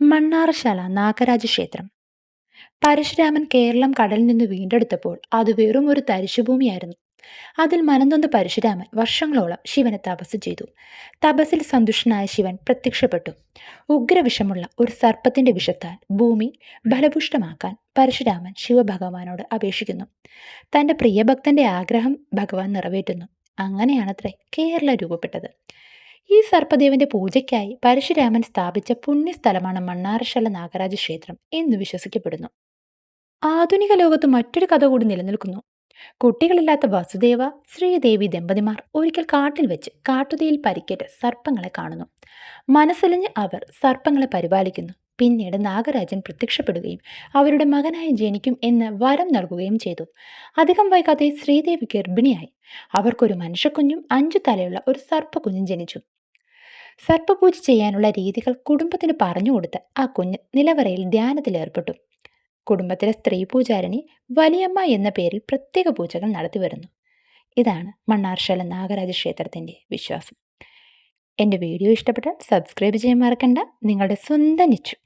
മണ്ണാറശാല നാഗരാജ ക്ഷേത്രം പരശുരാമൻ കേരളം കടലിൽ നിന്ന് വീണ്ടെടുത്തപ്പോൾ അത് വെറും ഒരു തരിശുഭൂമിയായിരുന്നു. അതിൽ മനംനൊന്ത പരശുരാമൻ വർഷങ്ങളോളം ശിവനെ തപസ് ചെയ്തു. തപസ്സിൽ സന്തുഷ്ടനായ ശിവൻ പ്രത്യക്ഷപ്പെട്ടു. ഉഗ്രവിഷമുള്ള ഒരു സർപ്പത്തിന്റെ വിഷത്താൽ ഭൂമി ഫലപുഷ്ടമാക്കാൻ പരശുരാമൻ ശിവഭഗവാനോട് അപേക്ഷിക്കുന്നു. തന്റെ പ്രിയഭക്തന്റെ ആഗ്രഹം ഭഗവാൻ നിറവേറ്റുന്നു. അങ്ങനെയാണത്രേ കേരളം രൂപപ്പെട്ടത്. ഈ സർപ്പദേവന്റെ പൂജയ്ക്കായി പരശുരാമൻ സ്ഥാപിച്ച പുണ്യസ്ഥലമാണ് മണ്ണാറശാല നാഗരാജ ക്ഷേത്രം എന്ന് വിശ്വസിക്കപ്പെടുന്നു. ആധുനിക ലോകത്ത് മറ്റൊരു കഥ കൂടി നിലനിൽക്കുന്നു. കുട്ടികളില്ലാത്ത വസുദേവ ശ്രീദേവി ദമ്പതിമാർ ഒരിക്കൽ കാട്ടിൽ വെച്ച് കാട്ടുതീയിൽ പരിക്കേറ്റ് സർപ്പങ്ങളെ കാണുന്നു. മനസ്സലിഞ്ഞ് അവർ സർപ്പങ്ങളെ പരിപാലിക്കുന്നു. പിന്നീട് നാഗരാജൻ പ്രത്യക്ഷപ്പെടുകയും അവരുടെ മകനായി ജനിക്കും എന്ന് വരം നൽകുകയും ചെയ്തു. അധികം വൈകാതെ ശ്രീദേവി ഗർഭിണിയായി. അവർക്കൊരു മനുഷ്യക്കുഞ്ഞും അഞ്ചു തലയുള്ള ഒരു സർപ്പക്കുഞ്ഞും ജനിച്ചു. സർപ്പപൂജ ചെയ്യാനുള്ള രീതികൾ കുടുംബത്തിന് പറഞ്ഞുകൊടുത്ത് ആ കുഞ്ഞ് നിലവറയിൽ ധ്യാനത്തിലേർപ്പെട്ടു കുടുംബത്തിലെ സ്ത്രീ പൂജാരിണി വലിയമ്മ എന്ന പേരിൽ പ്രത്യേക പൂജകൾ നടത്തി വരുന്നു. ഇതാണ് മണ്ണാർശാല നാഗരാജ ക്ഷേത്രത്തിന്റെ വിശ്വാസം. എന്റെ വീഡിയോ ഇഷ്ടപ്പെട്ടാൽ സബ്സ്ക്രൈബ് ചെയ്യാൻ മറക്കണ്ട. നിങ്ങളുടെ സ്വന്തം നിച്ചു.